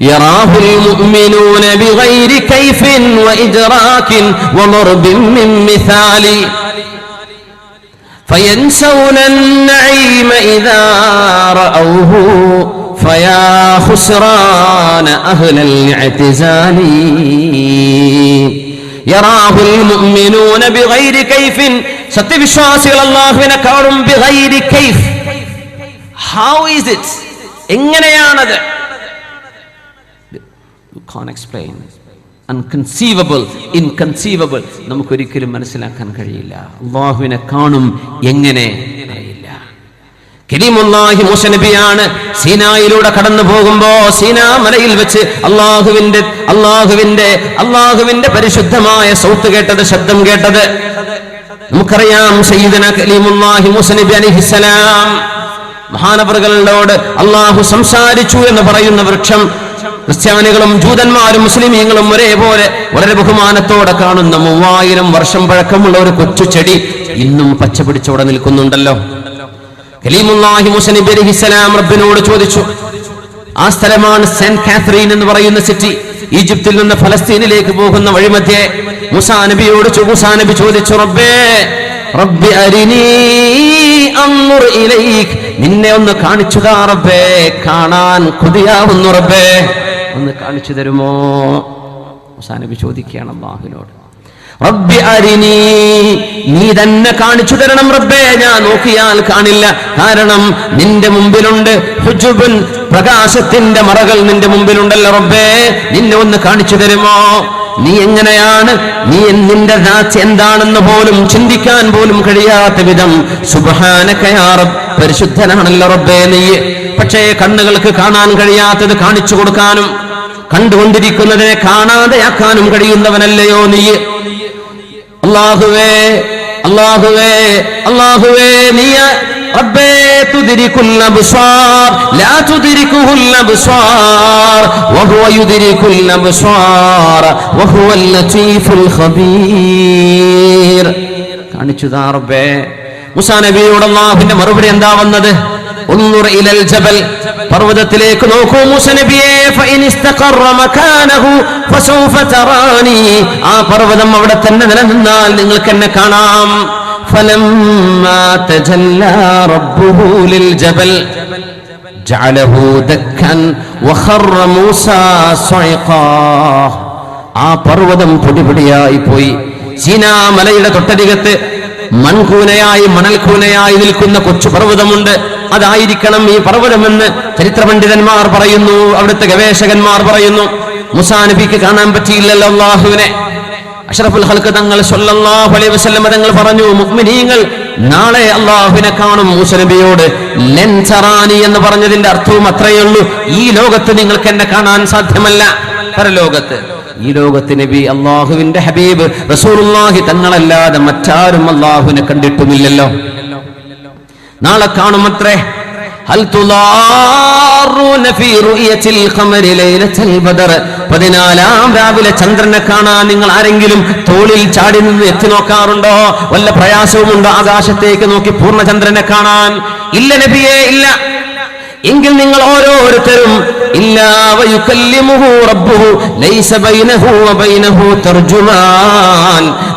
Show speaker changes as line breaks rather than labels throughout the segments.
يراه المؤمنون بغير كيف وإدراك وضرب من مثال فينسون النعيم إذا رأوه فيا خسران أهل الاعتزال يراه المؤمنون بغير كيف സത്യവിശ്വാസികൾ അള്ളാഹുവിനെ കാണും ബിഗൈരി കൈഫ് ഹൗ ഈസ് ഇറ്റ് എങ്ങനെയാണത് കാൻ എക്സ്പ്ലെയിൻ അൺകൺസീവബിൾ ഇൻകൺസീവബിൾ നമുക്കൊരിക്കലും മനസ്സിലാക്കാൻ കഴിയില്ല. അള്ളാഹുവിനെ കാണും എങ്ങനെ അറിയില്ല. കരീമുല്ലാഹി മൂസ നബിയാണ് സീനായിലൂടെ കടന്നു പോകുമ്പോ സീനാ മലയിൽ വെച്ച് അള്ളാഹുവിന്റെ അള്ളാഹുവിന്റെ അള്ളാഹുവിന്റെ പരിശുദ്ധമായ സൗത്ത് കേട്ടത് ശബ്ദം കേട്ടത്. നമുക്കറിയാം സയ്യിദന കലീമുല്ലാഹി മൂസ നബി അലിഹിസലാം മഹാനവറുകളോട് അള്ളാഹു സംസാരിച്ചു എന്ന് പറയുന്ന വൃക്ഷം ക്രിസ്ത്യാനികളും ജൂതന്മാരും മുസ്ലിമീങ്ങളും ഒരേപോലെ വളരെ ബഹുമാനത്തോടെ കാണുന്ന മൂവായിരം വർഷം പഴക്കമുള്ള ഒരു കൊച്ചു ചെടി ഇന്നും പച്ച പിടിച്ചവിടെ നിൽക്കുന്നുണ്ടല്ലോ. കലീമുല്ലാഹി റബ്ബിനോട് ചോദിച്ചു ആ സ്ഥലമാണ് സെന്റ് കാത്രീൻ എന്ന് പറയുന്ന സിറ്റി? ഈജിപ്തിൽ നിന്ന് ഫലസ്തീനിലേക്ക് പോകുന്ന വഴിമധ്യേ? മുസാ നബിയോട് നബി ചോദിച്ചു റബ്ബേ റബ്ബി അരിനീ നിന്നെ ഒന്ന് കാണിച്ചു താറബേ കാണാൻ കൊതിയാവുന്നു റബ്ബേ. ഒന്ന് കാണിച്ചു തരുമോ? മുസാ നബി ചോദിക്കുകയാണ് അള്ളാഹുവിനോട്. റബ്ബി അരിനി നീ തന്നെ കാണിച്ചു തരണം റബ്ബേ. ഞാൻ നോക്കിയാൽ കാണില്ല. കാരണം നിന്റെ മുമ്പിലുണ്ട് പ്രകാശത്തിന്റെ മറകൾ നിന്റെ മുമ്പിലുണ്ടല്ലോ റബ്ബേ. നിന്നെ ഒന്ന് കാണിച്ചു തരുമോ? നീ എങ്ങനെയാണ്? നീ നിന്റെ ദാറ്റ് എന്താണെന്ന് പോലും ചിന്തിക്കാൻ പോലും കഴിയാത്ത വിധം സുബഹാനക്കയാറബ് പരിശുദ്ധനാണല്ലോ റബ്ബേ നീ. പക്ഷേ കണ്ണുകൾക്ക് കാണാൻ കഴിയാത്തത് കാണിച്ചു കൊടുക്കാനും കണ്ടുകൊണ്ടിരിക്കുന്നതിനെ കാണാതെയാക്കാനും കഴിയുന്നവനല്ലയോ നീ. അള്ളാഹുവേ അള്ളാഹുവേ അള്ളാഹുവേ നീ കാണിച്ചു റബ്ബേ. മുസാ നബിയോട് അള്ളാഹുവിന്റെ മറുപടി എന്താ വന്നത്? ഉന്നുർ ഇലൽ ജബൽ പർവതത്തിലേക്ക് നോക്കൂ മൂസ നബിയേ ഫഇൻ ഇസ്തഖറ മകാനഹു ഫസൗഫ തറാനി. ആ പർവതം അവിടെ തന്നെ നിലനിന്നാൽ നിങ്ങൾക്ക് എന്നെ കാണാം. ആ പർവതം പൊടിപൊടിയായി പോയി. സീനാ മലയുടെ തൊട്ടരികത്ത് മൺകൂനയായി മണൽക്കൂനയായി നിൽക്കുന്ന കൊച്ചു പർവതമുണ്ട്. അതായിരിക്കണം ഈ പർവതമെന്ന് ചരിത്ര പണ്ഡിതന്മാർ പറയുന്നു. അവിടുത്തെ ഗവേഷകന്മാർ പറയുന്നു. മുസാ നബിക്ക് കാണാൻ പറ്റിയില്ലല്ലോ അള്ളാഹുവിനെ അഷ്റഫുൽ ഹൽക്ക് തങ്ങൾ സല്ലല്ലാഹു അലൈഹി വസല്ലം തങ്ങൾ പറഞ്ഞു മുഅ്മിനീങ്ങൾ നാളെ അല്ലാഹുവിനെ കാണും മൂസ നബിയോട്. തറാനി എന്ന് പറഞ്ഞതിന്റെ അർത്ഥവും അത്രയേ ഉള്ളൂ. ഈ ലോകത്ത് നിങ്ങൾക്ക് എന്നെ കാണാൻ സാധ്യമല്ല. പരലോകത്ത്. ഈ ലോകത്ത് നബി അള്ളാഹുവിന്റെ ഹബീബ് റസൂലുള്ളാഹി തങ്ങളല്ലാതെ മറ്റാരും അള്ളാഹുവിനെ കണ്ടിട്ടുമില്ലല്ലോ. നാളെ കാണുമത്രേ. പതിനാലാം രാവിലെ ചന്ദ്രനെ കാണാൻ നിങ്ങൾ ആരെങ്കിലും തോളിൽ ചാടി നിന്ന് എത്തി നോക്കാറുണ്ടോ? വല്ല പ്രയാസവുമുണ്ടോ ആകാശത്തേക്ക് നോക്കി പൂർണചന്ദ്രനെ കാണാൻ? ഇല്ല നബിയേ ഇല്ല. എങ്കിൽ നിങ്ങൾ ഓരോരുത്തരും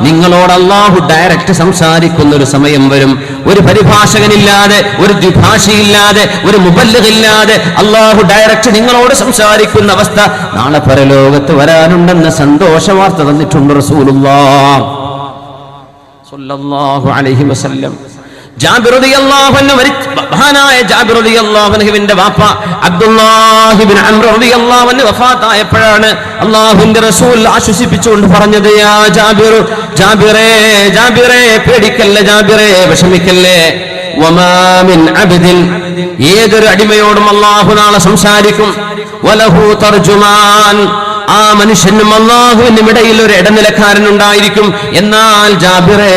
നിങ്ങളോട് അള്ളാഹു ഡയറക്റ്റ് സംസാരിക്കുന്ന ഒരു സമയം വരും. ഒരു പരിഭാഷകനില്ലാതെ ഒരു ദ്വിഭാഷയില്ലാതെ ഒരു മുബല്ലില്ലാതെ അള്ളാഹു ഡയറക്റ്റ് നിങ്ങളോട് സംസാരിക്കുന്ന അവസ്ഥ നാളെ പരലോകത്ത് വരാനുണ്ടെന്ന സന്തോഷ വാർത്ത തന്നിട്ടുണ്ട് റസൂലുള്ളാഹ്. സ്വല്ലല്ലാഹു അലൈഹി വസല്ലം. വാപ്പ വഫാത്തായപ്പോഴാണ് റസൂൽ ആശ്വസിപ്പിച്ചുകൊണ്ട് പറഞ്ഞത് യാ പേടിക്കല്ലേ ജാബിറേ വിഷമിക്കല്ലേ? ഏതൊരു അടിമയോടും അള്ളാഹു നാളെ സംസാരിക്കും വലഹു തർജുമാൻ. ആ മനുഷ്യനും അള്ളാഹുവിനും ഇടയിൽ ഒരു ഇടനിലക്കാരൻ ഉണ്ടായിരിക്കും എന്നാൽ ജാബിറെ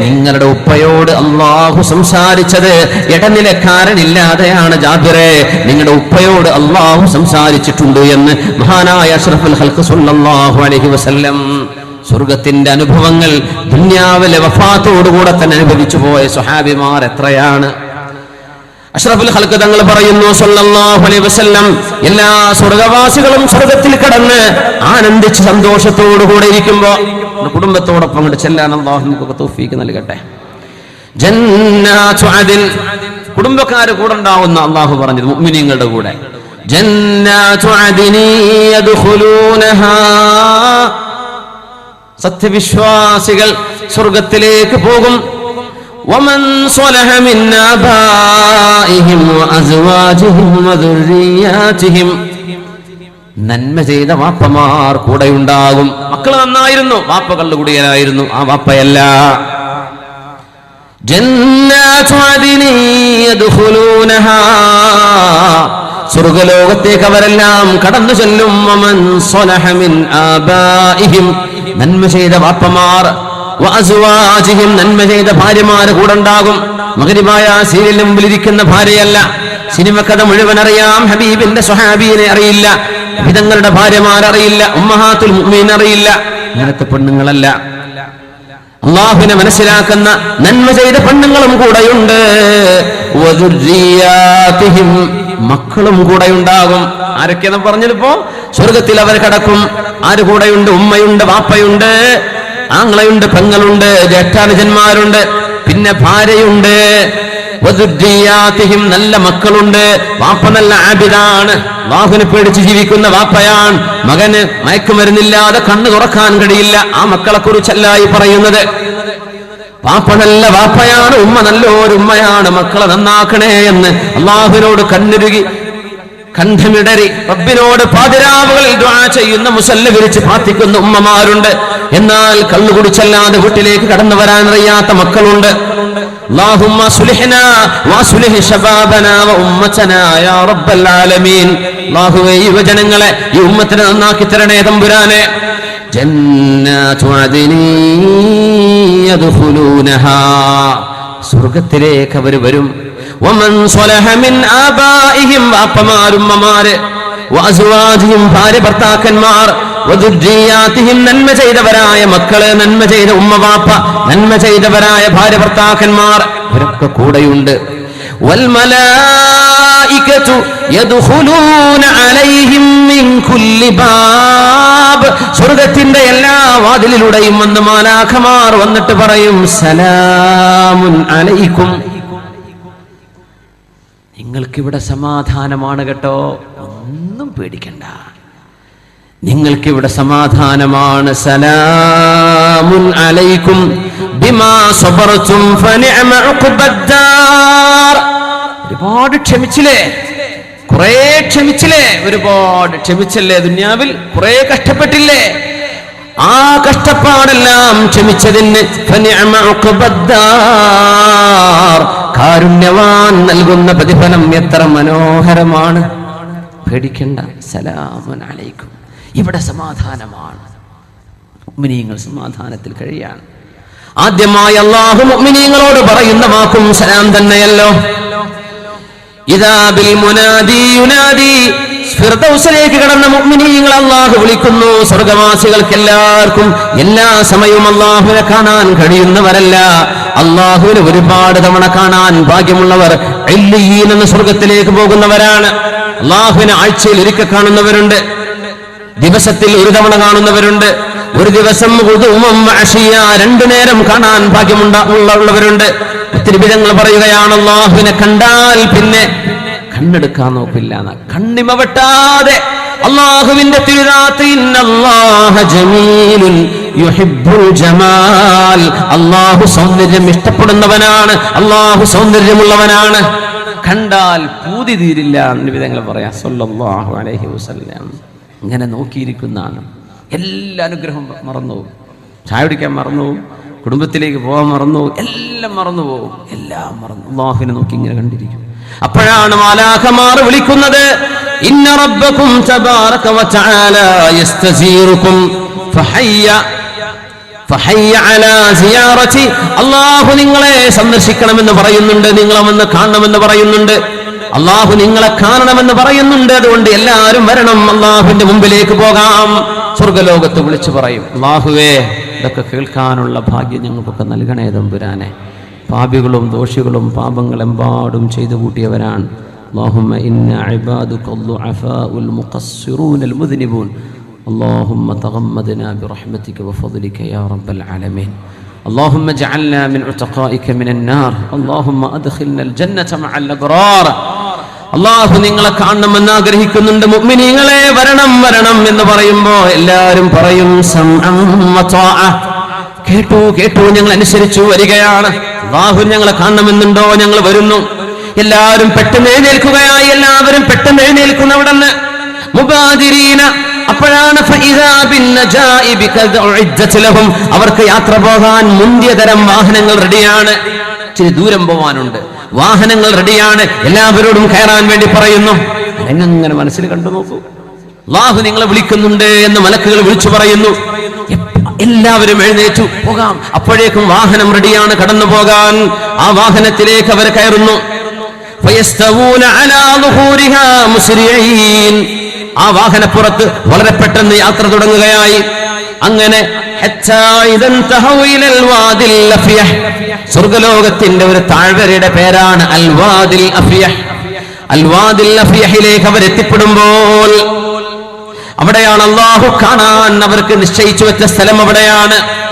നിങ്ങളുടെ ഉപ്പയോട് അള്ളാഹു സംസാരിച്ചത് ഇടനിലക്കാരനില്ലാതെയാണ് ജാബിറെ. നിങ്ങളുടെ ഉപ്പയോട് അള്ളാഹു സംസാരിച്ചിട്ടുണ്ട് എന്ന് മഹാനായ അഷ്റഫുൽ ഹൽക്ക് സുല്ലാഹു അലൈഹി വസല്ലം സ്വർഗത്തിന്റെ അനുഭവങ്ങൾ ദുന്യാവിലെ വഫാത്തോടുകൂടെ തന്നെ അനുഭവിച്ചു പോയ സ്വഹാബിമാർ എത്രയാണ്? അഷ്റഫുൽ ഹൽക്ക് തങ്ങൾ പറയുന്നു സല്ലല്ലാഹു അലൈഹി വസല്ലം എല്ലാ സ്വർഗവാസികളും സ്വർഗത്തിൽ കടന്ന് ആനന്ദിച്ച് സന്തോഷത്തോടു കൂടെ ഇരിക്കുമ്പോ നമ്മുടെ കുടുംബത്തോടൊപ്പം അങ്ങോട്ട് ചെല്ലാൻ അള്ളാഹു നമുക്ക് നൽകട്ടെ. ജന്നാത്തു അദിൻ. കുടുംബക്കാര് കൂടെ ഉണ്ടാവുന്ന അള്ളാഹു പറഞ്ഞത് മുഅ്മിനീങ്ങളുടെ കൂടെ. ജന്നാത്തു അദിനി യദ്ഖുലൂനഹാ. സത്യവിശ്വാസികൾ സ്വർഗത്തിലേക്ക് പോകും. ومن صلح من آبائهم وأزواجهم وذرياتهم നന്മ ചെയ്ത വാപ്പമാർ കൂടെയുണ്ടാകും മക്കൾ നന്നായിരുന്നു വാപ്പകളുടെ കൂടിയനായിരുന്നു ആ വാപ്പയല്ല ജന്നാതു അദ്നി യദ്ഖുലൂനഹാ സ്വർഗലോകത്തേക്ക് അവരെല്ലാം കടന്നു ചെല്ലും വമൻ സ്വലഹ മിൻ ആബാഇഹിം നന്മ ചെയ്ത വാപ്പമാർ വഅസ്വാജിഹിം നന്മ ചെയ്ത ഭാര്യമാര് കൂടെ ഉണ്ടാകും മകരിമായ സീരിയലിന് മുമ്പിലിരിക്കുന്ന ഭാര്യയല്ല. സിനിമ കഥ മുഴുവൻ അറിയാം. ഹബീബിന്റെ സ്വഹാബീനെ അറിയില്ല. വിധങ്ങളുടെ ഭാര്യമാരറിയില്ല ഉമ്മഹാത്തുൽ മുഅ്മിൻ അറിയില്ല. നേരത്തെ പെണ്ണുങ്ങളല്ല. അള്ളാഹുവിനെ മനസ്സിലാക്കുന്ന നന്മ ചെയ്ത പെണ്ണുങ്ങളും കൂടെയുണ്ട്. മക്കളും കൂടെ ഉണ്ടാകും ആരൊക്കെയെന്ന് പറഞ്ഞതിപ്പോ സ്വർഗത്തിൽ അവർ കടക്കും. ആര് കൂടെയുണ്ട്? ഉമ്മയുണ്ട് വാപ്പയുണ്ട്. ആങ്ങളയുണ്ട് പെങ്ങളുണ്ട് ജ്യേഷ്ഠാനുജന്മാരുണ്ട് പിന്നെ ഭാര്യയുണ്ട്. നല്ല മക്കളുണ്ട്. വാപ്പ നല്ല ആബിദാണ്. അള്ളാഹുവിനെ പേടിച്ച് ജീവിക്കുന്ന വാപ്പയാണ്. മകന് മയക്കുമരുന്നില്ലാതെ കണ്ണു തുറക്കാൻ കഴിയില്ല. ആ മക്കളെ കുറിച്ചല്ലായി പറയുന്നത്. വാപ്പ നല്ല വാപ്പയാണ് ഉമ്മ നല്ലൊരു ഉമ്മയാണ്. മക്കളെ നന്നാക്കണേ എന്ന് അള്ളാഹുവിനോട് കണ്ണുരുകി കന്ധമിടറി റബ്ബിനോട് പാതിരാവുകളിൽ ദ്വാ ചെയ്യുന്ന മുസല്ല വിരിച്ച് പ്രാർത്ഥിക്കുന്ന ഉമ്മമാരുണ്ട്. എന്നാൽ കള്ളു കുടിച്ചല്ലാതെ വീട്ടിലേക്ക് കടന്നു വരാൻ അറിയാത്ത മക്കളുണ്ട്. യുവജനങ്ങളെ ഈ ഉമ്മത്തിനെ നന്നാക്കി തരണേ തമ്പുരാനെ. സ്വർഗത്തിലേക്ക് അവർ വരും. നന്മ ചെയ്തവരായ മക്കൾ നന്മ ചെയ്ത ഉമ്മവാപ്പ നന്മ ചെയ്തവരായ ഭാര്യ ഭർത്താക്കന്മാർ ഇവരൊക്കെ കൂടെയുണ്ട്. സ്വർഗത്തിന്റെ എല്ലാ വാതിലിലൂടെയും വന്ന് മാലാഖമാർ വന്നിട്ട് പറയും സലാമുൻ അലൈക്കും. നിങ്ങൾക്കിവിടെ സമാധാനമാണ് കേട്ടോ? ഒന്നും പേടിക്കണ്ട. നിങ്ങൾക്കിവിടെ സമാധാനമാണ്. സലാമുൻ അലൈക്കും ബിമാ ഫനിഅമ ഒരുപാട് ക്ഷമിച്ചില്ലേ? കുറേ ക്ഷമിച്ചില്ലേ? ഒരുപാട് ക്ഷമിച്ചല്ലേ ദുന്യാവിൽ? കുറേ കഷ്ടപ്പെട്ടില്ലേ? ആ കഷ്ടപ്പാടെല്ലാം ക്ഷമിച്ചതിന് ഫനിഅമ ഉഖ്ബദ്ദാർ കാരുണ്യവാൻ നൽകുന്ന പ്രതിഫലം എത്ര മനോഹരമാണ്. പേടിക്കണ്ട. സലാമൻ അലൈക്കും. ഇവിടെ സമാധാനമാണ്. മുഅ്മിനീങ്ങൾ സമാധാനത്തിൽ കഴിയാണ്. ആദ്യമായി അള്ളാഹു മുഅ്മിനീങ്ങളോട് പറയുന്ന വാക്കും സലാം തന്നെയല്ലോ. ഇതാ ബിൽ മുനാദി ഫിർദൗസിലേക്ക് കടന്ന മുഅ്മിനീങ്ങൾ അള്ളാഹു വിളിക്കുന്നു. സ്വർഗവാസികൾക്ക് എല്ലാവർക്കും എല്ലാ സമയവും അള്ളാഹുവിനെ കാണാൻ കഴിയുന്നവരല്ല. അള്ളാഹുവിനെ ഒരുപാട് തവണ കാണാൻ ഭാഗ്യമുള്ളവർ ഇല്ലിയീൻ എന്ന സ്വർഗത്തിലേക്ക് പോകുന്നവരാണ്. അള്ളാഹുവിനെ ആഴ്ചയിൽ ഒരിക്കൽ കാണുന്നവരുണ്ട്. ദിവസത്തിൽ ഒരു തവണ കാണുന്നവരുണ്ട്. ഒരു ദിവസം ഉദുമം അഷിയ രണ്ടു നേരം കാണാൻ ഭാഗ്യമുണ്ടാ ഉള്ള- ഉള്ളവരുണ്ട്. ഒത്തിരി വിധങ്ങൾ പറയുകയാണ് അള്ളാഹുവിനെ കണ്ടാൽ പിന്നെ കണ്ണെടുക്കാൻ നോക്കില്ല കണ്ണിമവട്ടാതെ കണ്ണിമ വെട്ടാതെ. അള്ളാഹുവിന്റെ ജമാൽ. അള്ളാഹു സൗന്ദര്യം ഇഷ്ടപ്പെടുന്നവനാണ്. അള്ളാഹു സൗന്ദര്യമുള്ളവനാണ്. കണ്ടാൽ പൂതി തീരില്ല വിധങ്ങൾ പറയാം. സൊല്ലാഹു അലൈഹി വസല്ലം. ഇങ്ങനെ നോക്കിയിരിക്കുന്നതാണ്. എല്ലാ അനുഗ്രഹവും മറന്നു പോകും. ചായ കുടിക്കാൻ മറന്നു പോകും. കുടുംബത്തിലേക്ക് പോകാൻ മറന്നു പോകും. എല്ലാം മറന്നു പോകും. എല്ലാം മറന്നു അള്ളാഹുവിനെ നോക്കി ഇങ്ങനെ കണ്ടിരിക്കും. അപ്പോഴാണ് മാലാഖമാർ വിളിക്കുന്നത് ഇന്ന റബ്ബക്കും ഫഹയ്യ ഫഹയ്യ അലാ അള്ളാഹു നിങ്ങളെ സന്ദർശിക്കണമെന്ന് പറയുന്നുണ്ട് നിങ്ങളെ വന്ന് കാണണമെന്ന് പറയുന്നുണ്ട് അള്ളാഹു നിങ്ങളെ കാണണമെന്ന് പറയുന്നുണ്ട് അതുകൊണ്ട് എല്ലാവരും വരണം അള്ളാഹുവിന്റെ മുമ്പിലേക്ക് പോകാം. സ്വർഗലോകത്ത് വിളിച്ചു പറയും അള്ളാഹുവേ ഇതൊക്കെ കേൾക്കാനുള്ള ഭാഗ്യം ഞങ്ങൾക്കൊക്കെ നൽകണേ തമ്പുരാനെ. പാപികളും ദോഷികളും പാപങ്ങളെമ്പാടും ചെയ്തു കൂട്ടിയവരാണ് اللهم إنا عبادك الضعفاء المقصرون المذنبون اللهم تغمدنا برحمتك وفضلك يا رب العالمين اللهم اجعلنا من عتقائك من النار اللهم أدخلنا الجنة مع الأبرار അള്ളാഹു നിങ്ങളെ കാണണമെന്ന് ആഗ്രഹിക്കുന്നുണ്ട് മുഅ്മിനീങ്ങളെ വരണം വരണം എന്ന് പറയുമ്പോ എല്ലാവരും പറയും സംഅം വത്വാഅ. കേട്ടു കേട്ടു ഞങ്ങൾ അനുസരിച്ചു വരികയാണ് അള്ളാഹു ഞങ്ങളെ കാണണമെന്നുണ്ടോ? ഞങ്ങൾ വരുന്നു. എല്ലാവരും പെട്ടെന്ന് എഴുന്നേൽക്കുകയായി. എല്ലാവരും പെട്ടെന്ന് എഴുന്നേൽക്കുന്നു അവിടെ നിന്ന് അപ്പോഴാണ് അവർക്ക് യാത്ര പോകാൻ മുന്തിയ തരം വാഹനങ്ങൾ റെഡിയാണ്. ഇച്ചിരി ദൂരം പോവാനുണ്ട്. വാഹനങ്ങൾ റെഡിയാണ്. എല്ലാവരോടും കയറാൻ വേണ്ടി പറയുന്നു. അങ്ങനെ മനസ്സിൽ കണ്ടു നോക്കൂ. അള്ളാഹു നിങ്ങളെ വിളിക്കുന്നുണ്ട് എന്ന് മലക്കുകൾ വിളിച്ചു പറയുന്നു. എല്ലാവരും എഴുന്നേറ്റു. പോകാം. അപ്പോഴേക്കും വാഹനം റെഡിയാണ് കടന്നു പോകാൻ. ആ വാഹനത്തിലേക്ക് അവർ കയറുന്നു. ആ വാഹനപ്പുറത്ത് വളരെ പെട്ടെന്ന് യാത്ര തുടങ്ങുകയായി. അങ്ങനെ സ്വർഗലോകത്തിന്റെ ഒരു താഴ്വരയുടെ പേരാണ് അൽവാദിൽ അഫിയ അൽവാദിൽ അഫിയഹിലേക്ക് അവർ എത്തിപ്പെടുമ്പോൾ അവിടെയാണ് അള്ളാഹു കാണാൻ അവർക്ക് നിശ്ചയിച്ചു വെച്ച സ്ഥലം അവിടെയാണ്.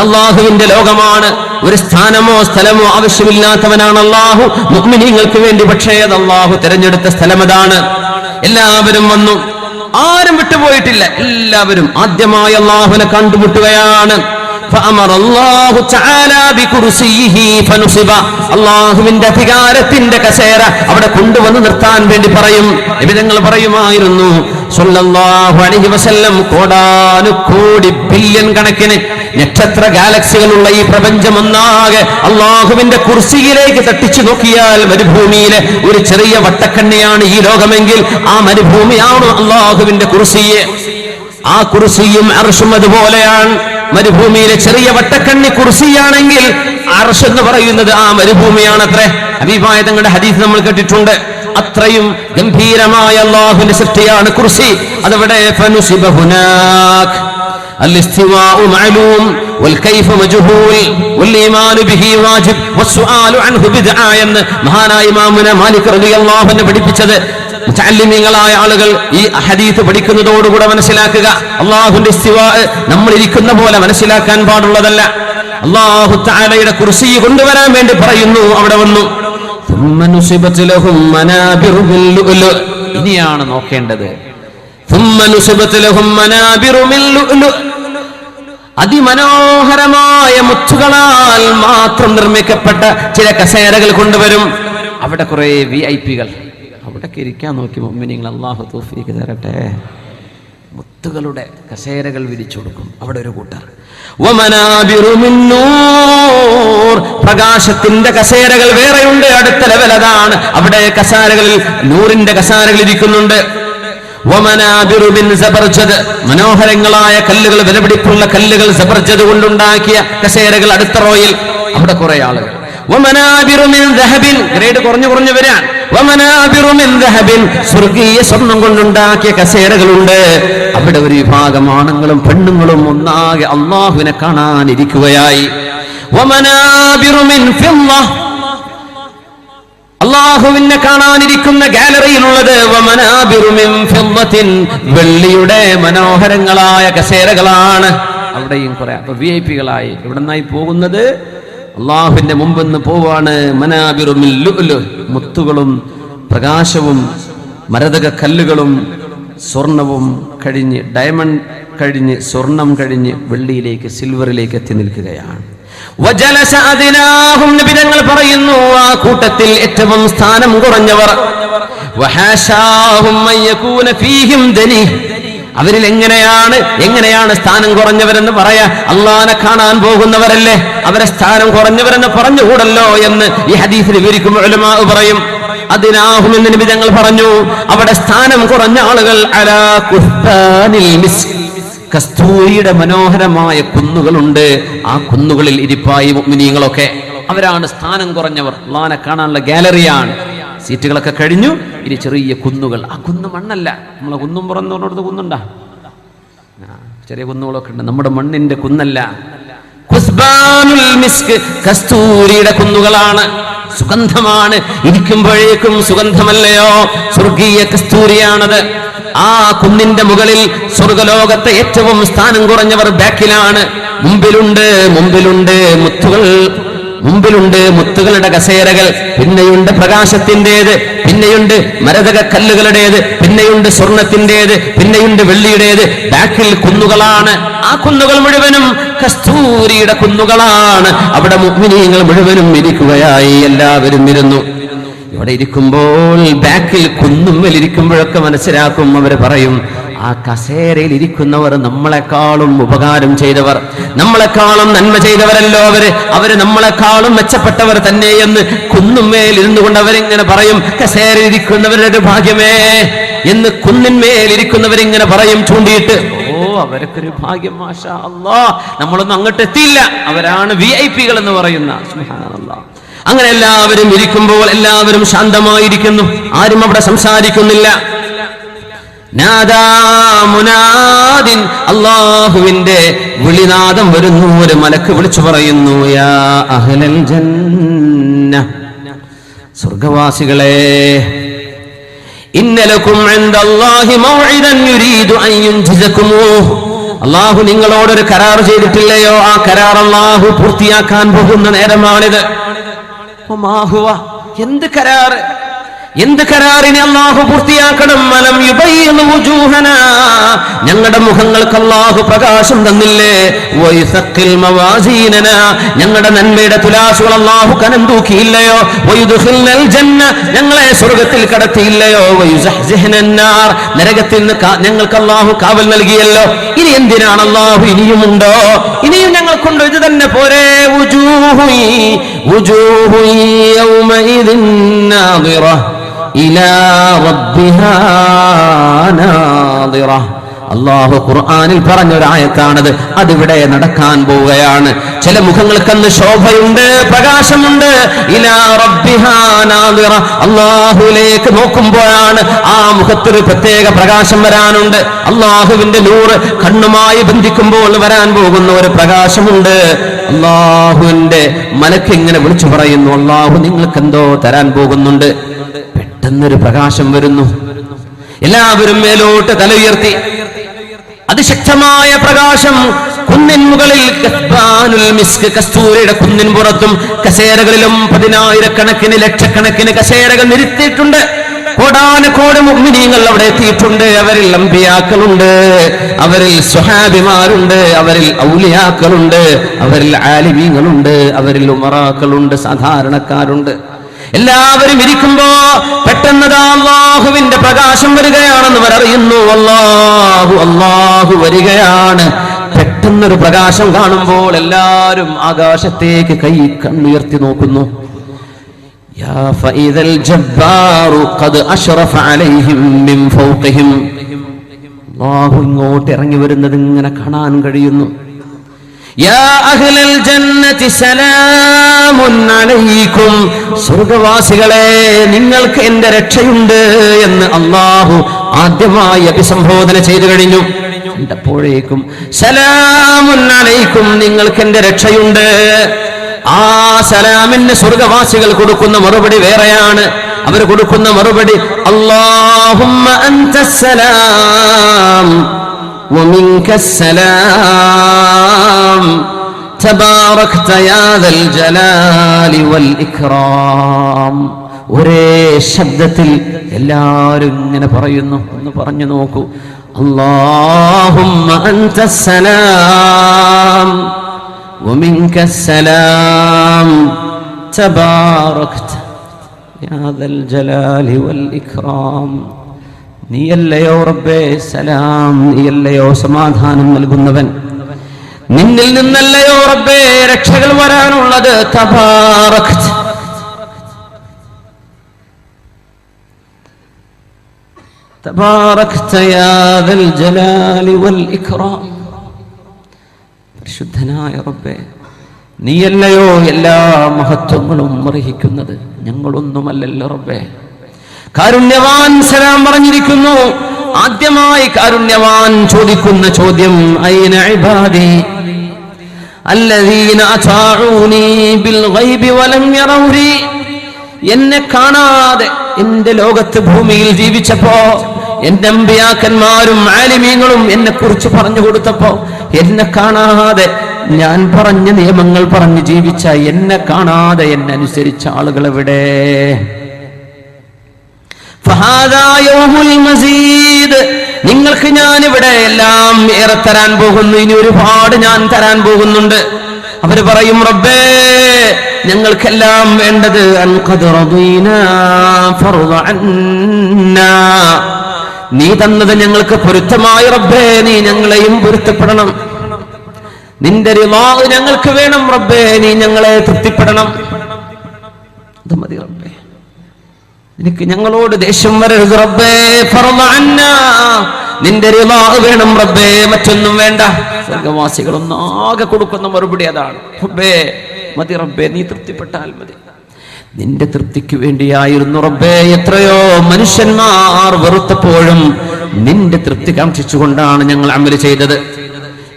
അള്ളാഹുവിന്റെ ലോകമാണ്. ഒരു സ്ഥാനമോ സ്ഥലമോ ആവശ്യമില്ലാത്തവനാണ് അള്ളാഹു മുഗ്മിനിങ്ങൾക്ക് വേണ്ടി പക്ഷേ അത് അള്ളാഹു തിരഞ്ഞെടുത്ത സ്ഥലം അതാണ് എല്ലാവരും വന്നു. ആരും വിട്ടുപോയിട്ടില്ല. എല്ലാവരും ആദ്യമായി അള്ളാഹുവിനെ കണ്ടുമുട്ടുകയാണ്. അള്ളാഹുവിന്റെ അധികാരത്തിന്റെ കസേര അവിടെ കൊണ്ടുവന്ന് നിർത്താൻ വേണ്ടി പറയും. നിബിധങ്ങൾ പറയുമായിരുന്നു കോടാനുകോടി ബില്യൺ കണക്കിന് നക്ഷത്ര ഗാലക്സികളുള്ള ഈ പ്രപഞ്ചം ഒന്നാകെ അള്ളാഹുവിന്റെ കുർസിയിലേക്ക് തട്ടിച്ചു നോക്കിയാൽ മരുഭൂമിയിലെ ഒരു ചെറിയ വട്ടക്കണ്ണിയാണ് ഈ ലോകമെങ്കിൽ ആ മരുഭൂമിയാണ് അള്ളാഹുവിന്റെ കുർസിയെ. ആ കുർസിയും അർഷും അതുപോലെയാണ്. മരുഭൂമിയിലെ ചെറിയ വട്ടക്കണ്ണി കുർസിയാണെങ്കിൽ അർഷ് എന്ന് പറയുന്നത് ആ മരുഭൂമിയാണ് അത്രേ അഭിപ്രായ തങ്ങളുടെ ഹദീസ് നമ്മൾ കേട്ടിട്ടുണ്ട് അത്രയും ഗംഭീരമായ അള്ളാഹുവിന്റെ സൃഷ്ടിയാണ് കുർസി അതവിടെ ഫനുസിബ ഹുനാക് الاستواء معلوم والكيف مجهول والإيمان به واجب والسؤال عنه بدعة എന്ന് മഹാനായ ഇമാമുന മാലിക് റളിയല്ലാഹു അൻഹു പഠിപ്പിച്ചത് മുത്തല്ലിമീങ്ങളായ ആളുകൾ ഈ ഹദീത്ത് പഠിക്കുന്നതോടുകൂടെ മനസ്സിലാക്കുക. അള്ളാഹുന്റെ നമ്മൾ ഇരിക്കുന്ന പോലെ മനസ്സിലാക്കാൻ പാടുള്ളതല്ല. അള്ളാഹു താലയുടെ കുർസി കൊണ്ടുവരാൻ വേണ്ടി പറയുന്നു അവിടെ വന്നു. ഇനിയാണ് നോക്കേണ്ടത്. അതിമനോഹരമായ മുത്തുകളാൽ മാത്രം നിർമ്മിക്കപ്പെട്ട ചില കസേരകൾ കൊണ്ടുവരും. അവിടെ കുറെ വി ഐ പികൾ അവിടേക്ക് ഇരിക്കാൻ നോക്കി മുമ്പ് നിങ്ങൾ അള്ളാഹു തൂഫിക്ക് തരട്ടെ. മുത്തുകളുടെ കസേരകൾ വിരിച്ചു കൊടുക്കും. അവിടെ ഒരു കൂട്ടർ. പ്രകാശത്തിന്റെ കസേരകൾ വേറെയുണ്ട്. അടുത്ത ലെവൽ അതാണ്. അവിടെ കസാരകളിൽ നൂറിന്റെ കസാരകൾ ഇരിക്കുന്നുണ്ട്. മനോഹരങ്ങളായ കല്ലുകൾ വിലപിടിപ്പുള്ള കല്ലുകൾ സബർജത് കൊണ്ടുണ്ടാക്കിയ കസേരകൾ അടുത്ത റോയിൽ അവിടെ കുറെ ആളുകൾ. ഗ്രേഡ് കുറഞ്ഞു കുറഞ്ഞു വരാൻ. സ്വർഗീയ സ്വർണം കൊണ്ടുണ്ടാക്കിയ കസേരകളുണ്ട് അവിടെ ഒരു വിഭാഗം ആണുങ്ങളും പെണ്ണുങ്ങളും ഒന്നാകെ അള്ളാഹുവിനെ കാണാനിരിക്കുകയായി. അള്ളാഹുവിനെ കാണാനിരിക്കുന്ന ഗാലറിയിലുള്ളത്. വെള്ളിയുടെ മനോഹരങ്ങളായ കസേരകളാണ് അവിടെയും കുറെ അപ്പൊ വി ഐ പികളായി എവിടെന്നായി പോകുന്നത് അള്ളാഹുവിന്റെ മുമ്പെന്ന് പോവാണ് മനാബിറു മുത്തുകളും പ്രകാശവും മരതക കല്ലുകളും സ്വർണവും കഴിഞ്ഞ് ഡയമണ്ട് കഴിഞ്ഞ് സ്വർണം കഴിഞ്ഞ് വെള്ളിയിലേക്ക് സിൽവറിലേക്ക് എത്തി നിൽക്കുകയാണ്. നബിതങ്ങൾ പറയുന്നു ആ കൂട്ടത്തിൽ ഏറ്റവും സ്ഥാനം കുറഞ്ഞവർ. അവരിൽ എങ്ങനെയാണ് എങ്ങനെയാണ് സ്ഥാനം കുറഞ്ഞവരെന്ന് പറയാ? അള്ളാനെ കാണാൻ പോകുന്നവരല്ലേ? അവരെ സ്ഥാനം കുറഞ്ഞവരെന്ന് പറഞ്ഞുകൂടല്ലോ എന്ന് ഈ ഹദീസിൽ വിവരിക്കും പറയും. അതിനാഹും എന്ന് നിബിതങ്ങൾ പറഞ്ഞു അവിടെ സ്ഥാനം കുറഞ്ഞ ആളുകൾ അലാ മിസ്ക്. കസ്തൂരിയുടെ മനോഹരമായ കുന്നുകളുണ്ട്. ആ കുന്നുകളിൽ ഇരിപ്പായി മുഗ്മിനീങ്ങളൊക്കെ അവരാണ് സ്ഥാനം കുറഞ്ഞവർ. അള്ളാനെ കാണാനുള്ള ഗാലറിയാണ്. സീറ്റുകളൊക്കെ കഴിഞ്ഞു. ഇനി ചെറിയ കുന്നുകൾ. ആ കുന്ന് മണ്ണല്ല. നമ്മളെ കുന്നും പുറം പുറന്നു കുന്നുണ്ടാ? ചെറിയ കുന്നുകളൊക്കെ ഉണ്ട്. നമ്മുടെ മണ്ണിന്റെ കുന്നല്ല. കസ്തൂരിയുടെ കുന്നുകളാണ്. സുഗന്ധമാണ്. ഇരിക്കുമ്പോഴേക്കും സുഗന്ധമല്ലയോ? സ്വർഗീയ കസ്തൂരിയാണത്. ആ കുന്നിന്റെ മുകളിൽ സ്വർഗലോകത്തെ ഏറ്റവും സ്ഥാനം കുറഞ്ഞവർ ബാക്കിലാണ്. മുമ്പിലുണ്ട് മുമ്പിലുണ്ട് മുത്തുകൾ. മുമ്പിലുണ്ട് മുത്തുകളുടെ കസേരകൾ പിന്നെയുണ്ട് പ്രകാശത്തിന്റെത് പിന്നെയുണ്ട് മരതക കല്ലുകളുടേത് പിന്നെയുണ്ട് സ്വർണത്തിന്റെത് പിന്നെയുണ്ട് വെള്ളിയുടേത്. ബാക്കിൽ കുന്നുകളാണ്. ആ കുന്നുകൾ മുഴുവനും കസ്തൂരിയുടെ കുന്നുകളാണ്. അവിടെ മുഗ്മിനീങ്ങൾ മുഴുവനും ഇരിക്കുകയായി. എല്ലാവരും ഇരുന്നു. ഇവിടെ ഇരിക്കുമ്പോൾ ബാക്കിൽ കുന്നുമ്മൽ ഇരിക്കുമ്പോഴൊക്കെ മനസ്സിലാക്കും. അവർ പറയും ആ കസേരയിൽ ഇരിക്കുന്നവർ നമ്മളെക്കാളും ഉപകാരം ചെയ്തവർ. നമ്മളെക്കാളും നന്മ ചെയ്തവരല്ലോ അവർ. അവർ നമ്മളെക്കാളും മെച്ചപ്പെട്ടവർ തന്നെ എന്ന് കുന്നുമേൽ ഇരുന്നു കൊണ്ട് അവരിങ്ങനെ പറയും കസേരയിൽ ഇരിക്കുന്നവരുടെ ഭാഗ്യമേ എന്ന് കുന്നിന്മേൽ ഇരിക്കുന്നവരിങ്ങനെ പറയും ചൂണ്ടിയിട്ട്. ഓ അവരൊക്കെ ഒരു ഭാഗ്യം മാഷാ നമ്മളൊന്നും അങ്ങോട്ട് എത്തിയില്ല. അവരാണ് വി ഐ പികൾ എന്ന് പറയുന്ന. അങ്ങനെ എല്ലാവരും ഇരിക്കുമ്പോൾ എല്ലാവരും ശാന്തമായിരിക്കുന്നു. ആരും അവിടെ സംസാരിക്കുന്നില്ല. മുനാദിൻ അള്ളാഹുവിന്റെ വിളിനാദം വരുന്നു ഒരു മലക്ക് വിളിച്ചു പറയുന്നു യാ അഹ്ലൽ ജന്ന സ്വർഗവാസികളെ ഇന്നലക്കും അള്ളാഹു നിങ്ങളോടൊരു കരാർ ചെയ്തിട്ടില്ലയോ? ആ കരാർ അള്ളാഹു പൂർത്തിയാക്കാൻ പോകുന്ന നേരമാണിത്. എന്ത് കരാറ്? എന്ത് കരാറിനെ അള്ളാഹു പൂർത്തിയാക്കണം? മലം യുബയ്യിനു വുജൂഹന. ഞങ്ങളുടെ മുഖങ്ങൾക്ക് അള്ളാഹു പ്രകാശം തന്നില്ലേ? ഞങ്ങളുടെ നന്മയുടെ തുലാസുകൾ അള്ളാഹു കനം തൂക്കിയില്ലയോ? ജന്ന. ഞങ്ങളെ സ്വർഗത്തിൽ കടത്തിയില്ലയോ? നരകത്തിൽ നിന്ന് ഞങ്ങൾക്ക് അള്ളാഹു കാവൽ നൽകിയല്ലോ. ഇനി എന്തിനാണ് അള്ളാഹു ഇനിയുമുണ്ടോ? ഇനിയും ഞങ്ങൾക്കുണ്ടോ? ഇത് തന്നെ പോരെ. വുജൂഹു വുജൂഹു യൗമഇദിൻ നാദിറ ഇലാ റബ്ബിഹാ നാദിറ. അള്ളാഹു ഖുർആാനിൽ പറഞ്ഞൊരായത്താണത്. അതിവിടെ നടക്കാൻ പോവുകയാണ്. ചില മുഖങ്ങൾക്കന്ന് ശോഭയുണ്ട് പ്രകാശമുണ്ട്. അള്ളാഹുലേക്ക് നോക്കുമ്പോഴാണ് ആ മുഖത്തൊരു പ്രത്യേക പ്രകാശം വരാനുണ്ട്. അള്ളാഹുവിന്റെ നൂറ് കണ്ണുമായി ബന്ധിക്കുമ്പോൾ വരാൻ പോകുന്ന ഒരു പ്രകാശമുണ്ട്. അള്ളാഹുവിന്റെ മലക്ക് ഇങ്ങനെ വിളിച്ചു പറയുന്നു അള്ളാഹു നിങ്ങൾക്ക് എന്തോ തരാൻ പോകുന്നുണ്ട്. പെട്ടെന്നൊരു പ്രകാശം വരുന്നു. എല്ലാവരും മേലോട്ട് തലയുയർത്തി. അതിശക്തമായ പ്രകാശം കുന്നിൻ മുകളിൽ കസ്തൂരിയുടെ കുന്നിൻ പുറത്തും കസേരകളിലും പതിനായിരക്കണക്കിന് ലക്ഷക്കണക്കിന് കസേരകൾ നിരുത്തിയിട്ടുണ്ട്. കോടാനക്കോട് മുഗ്മിനീങ്ങൾ അവിടെ എത്തിയിട്ടുണ്ട്. അവരിൽ അമ്പിയാക്കളുണ്ട് അവരിൽ സ്വഹാബിമാരുണ്ട്. അവരിൽ ഔലിയാക്കളുണ്ട്. അവരിൽ ആലിമീങ്ങളുണ്ട്. അവരിൽ ഉമറാക്കളുണ്ട്. സാധാരണക്കാരുണ്ട്. എല്ലാവരും ഇരിക്കുമ്പോ പെട്ടെന്ന് അള്ളാഹുവിന്റെ പ്രകാശം വരികയാണെന്ന് അറിയുന്നു. അള്ളാഹു അള്ളാഹു വരികയാണ്. പെട്ടെന്നൊരു പ്രകാശം കാണുമ്പോൾ എല്ലാവരും ആകാശത്തേക്ക് കൈ കണ്ണുയർത്തി നോക്കുന്നു. ഇങ്ങോട്ട് ഇറങ്ങി വരുന്നത് ഇങ്ങനെ കാണാൻ കഴിയുന്നു. സ്വർഗവാസികളെ നിങ്ങൾക്ക് എന്റെ രക്ഷയുണ്ട് എന്ന് അള്ളാഹു ആദ്യമായി അഭിസംബോധന ചെയ്തു കഴിഞ്ഞു. കണ്ടപ്പോഴേക്കും അലൈക്കും നിങ്ങൾക്ക് എന്റെ രക്ഷയുണ്ട്. ആ സലാമിന് സ്വർഗവാസികൾ കൊടുക്കുന്ന മറുപടി വേറെയാണ്. അവർ കൊടുക്കുന്ന മറുപടി അള്ളാഹുമ്മ അന്തസ്സലാം ومنك السلام تباركت يا ذا الجلال والإكرام ഒരേ ശബ്ദത്തിൽ എല്ലാവരും ഇങ്ങനെ പറയുന്നു ഒന്ന് പറഞ്ഞു നോക്കൂ അള്ളാഹുമ്മ അന്തസ്സലാം ومنك السلام تباركت يا ذا الجلال والإكرام നീയല്ലയോ റബ്ബേ സലാം നീയല്ലയോ സമാധാനം നൽകുന്നവൻ നിന്നിൽ നിന്നല്ലയോ റബ്ബേ രക്ഷകൾ വരാനുള്ളത് തബാറക്ത് تباركت يا ذا الجلال والإكرام പരിശുദ്ധനായ റബ്ബേ നീയല്ലയോ എല്ലാ മഹത്വങ്ങളും അർഹിക്കുന്നത് ഞങ്ങളൊന്നുമല്ലല്ലോ റബ്ബേ കാരുണ്യവാൻ സലാം പറഞ്ഞിരിക്കുന്നു. ആദ്യമായി കാരുണ്യവാൻ ചോദിക്കുന്ന ചോദ്യം ഇബാദി? ബിൽ ഗൈബി വലം എന്നെ കാണാതെ എന്റെ ലോകത്ത് ഭൂമിയിൽ ജീവിച്ചപ്പോ എന്റെ അമ്പിയാക്കന്മാരും ആലിമീങ്ങളും എന്നെ കുറിച്ച് പറഞ്ഞു കൊടുത്തപ്പോ എന്നെ കാണാതെ ഞാൻ പറഞ്ഞ നിയമങ്ങൾ പറഞ്ഞ് ജീവിച്ച എന്നെ കാണാതെ എന്നെ അനുസരിച്ച ആളുകൾ എവിടെ നിങ്ങൾക്ക് ഞാൻ ഇവിടെ എല്ലാം ഏറെ തരാൻ പോകുന്നു ഇനി ഒരുപാട് ഞാൻ തരാൻ പോകുന്നുണ്ട്. അവർ പറയും റബ്ബേ ഞങ്ങൾക്കെല്ലാം വേണ്ടത്. നീ തന്നത് ഞങ്ങൾക്ക് പൊരുത്തമായി റബ്ബേ നീ ഞങ്ങളെയും പൊരുത്തപ്പെടണം. നിന്റെ റിളാഹ് ഞങ്ങൾക്ക് വേണം റബ്ബേ നീ ഞങ്ങളെ തൃപ്തിപ്പെടണം. അത് മതി റബ്ബേ. എനിക്ക് ഞങ്ങളോട് ദേഷ്യം വരരുത് റബ്ബേ. നിന്റെ റിളാഹ് വേണം റബ്ബേ. മറ്റൊന്നും വേണ്ട. സ്വർഗവാസികൾ ഒന്നാകെ കൊടുക്കുന്ന മറുപടി അതാണ്. റബ്ബേ മതി റബ്ബേ നീ തൃപ്തിപ്പെട്ടാൽ മതി. നിന്റെ തൃപ്തിക്ക് വേണ്ടിയായിരുന്നു റബ്ബേ. എത്രയോ മനുഷ്യന്മാർ വെറുത്തപ്പോഴും നിന്റെ തൃപ്തി കാക്ഷിച്ചുകൊണ്ടാണ് ഞങ്ങൾ അമൽ ചെയ്തത്.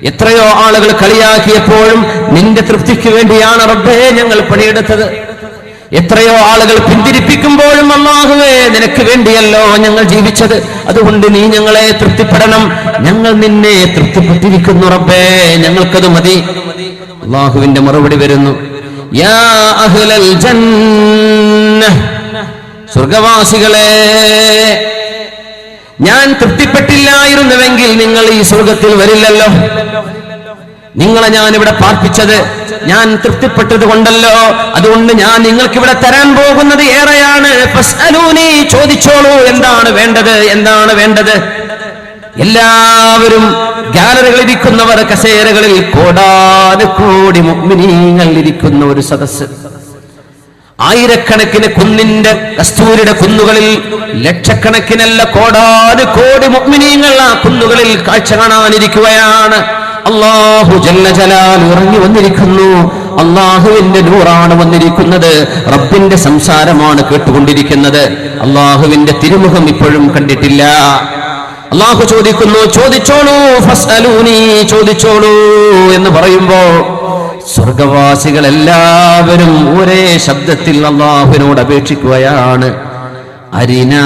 എത്രയോ ആളുകൾ കളിയാക്കിയപ്പോഴും നിന്റെ തൃപ്തിക്ക് വേണ്ടിയാണ് റബ്ബേ ഞങ്ങൾ പണിയെടുത്തത്. എത്രയോ ആളുകൾ പിന്തിരിപ്പിക്കുമ്പോഴും അള്ളാഹുവേ നിനക്ക് വേണ്ടിയല്ലോ ഞങ്ങൾ ജീവിച്ചത്. അതുകൊണ്ട് നീ ഞങ്ങളെ തൃപ്തിപ്പെടണം. ഞങ്ങൾ നിന്നെ തൃപ്തിപ്പെട്ടിരിക്കുന്നു റബ്ബേ. ഞങ്ങൾക്കത് മതി. അള്ളാഹുവിന്റെ മറുപടി വരുന്നു. യാ അഹ്ലൽ സ്വർഗവാസികളെ ഞാൻ തൃപ്തിപ്പെട്ടില്ലായിരുന്നുവെങ്കിൽ നിങ്ങൾ ഈ സ്വർഗത്തിൽ വരില്ലല്ലോ. നിങ്ങളെ ഞാൻ ഇവിടെ പാർപ്പിച്ചത്. ഞാൻ തൃപ്തിപ്പെട്ടത് കൊണ്ടല്ലോ. അതുകൊണ്ട് ഞാൻ നിങ്ങൾക്ക് ഇവിടെ തരാൻ പോകുന്നത് ഏറെയാണ്. ചോദിച്ചോളൂ എന്താണ് വേണ്ടത്? എന്താണ് വേണ്ടത്? എല്ലാവരും ഗാലറികളിൽ ഇരിക്കുന്നവർ കസേരകളിൽ കോടാനുകോടി മുഗ്മിനീങ്ങൾ ഇരിക്കുന്ന ഒരു സദസ്സ്. ആയിരക്കണക്കിന് കുന്നിന്റെ കസ്തൂരിയുടെ കുന്നുകളിൽ ലക്ഷക്കണക്കിനല്ല കോടാതെ കോടി മുഗ്മിനീങ്ങൾ ആ കുന്നുകളിൽ കാഴ്ച കാണാനിരിക്കുകയാണ്. അള്ളാഹു ജന്മജലാൽ ജലാൽ ഇറങ്ങി വന്നിരിക്കുന്നു. അള്ളാഹുവിന്റെ നൂറാണ് വന്നിരിക്കുന്നത്. റബ്ബിന്റെ സംസാരമാണ് കേട്ടുകൊണ്ടിരിക്കുന്നത്. അള്ളാഹുവിന്റെ തിരുമുഖം ഇപ്പോഴും കണ്ടിട്ടില്ല. അള്ളാഹു ചോദിക്കുന്നു ചോദിച്ചോളൂ ചോദിച്ചോളൂ എന്ന് പറയുമ്പോ സ്വർഗവാസികൾ എല്ലാവരും ഒരേ ശബ്ദത്തിൽ അള്ളാഹുവിനോട് അപേക്ഷിക്കുകയാണ്. അരിനാ